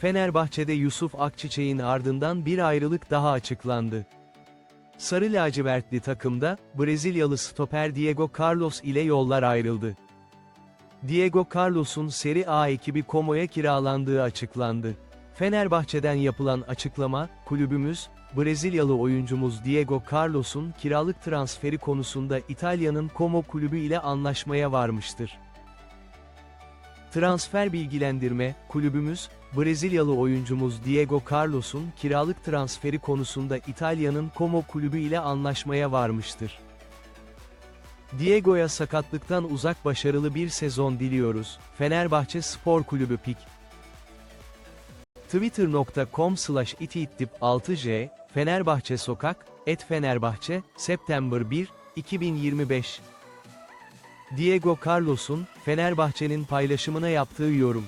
Fenerbahçe'de Yusuf Akçiçek'in ardından bir ayrılık daha açıklandı. Sarı lacivertli takımda, Brezilyalı stoper Diego Carlos ile yollar ayrıldı. Diego Carlos'un Serie A ekibi Como'ya kiralandığı açıklandı. Fenerbahçe'den yapılan açıklama, kulübümüz, Brezilyalı oyuncumuz Diego Carlos'un kiralık transferi konusunda İtalya'nın Como kulübü ile anlaşmaya varmıştır. Transfer bilgilendirme, kulübümüz, Brezilyalı oyuncumuz Diego Carlos'un kiralık transferi konusunda İtalya'nın Como kulübü ile anlaşmaya varmıştır. Diego'ya sakatlıktan uzak başarılı bir sezon diliyoruz. Fenerbahçe Spor Kulübü Pik. Twitter.com slash itiittip 6j, Fenerbahçe Sokak, et Fenerbahçe, September 1, 2025. Diego Carlos'un, Fenerbahçe'nin paylaşımına yaptığı yorum.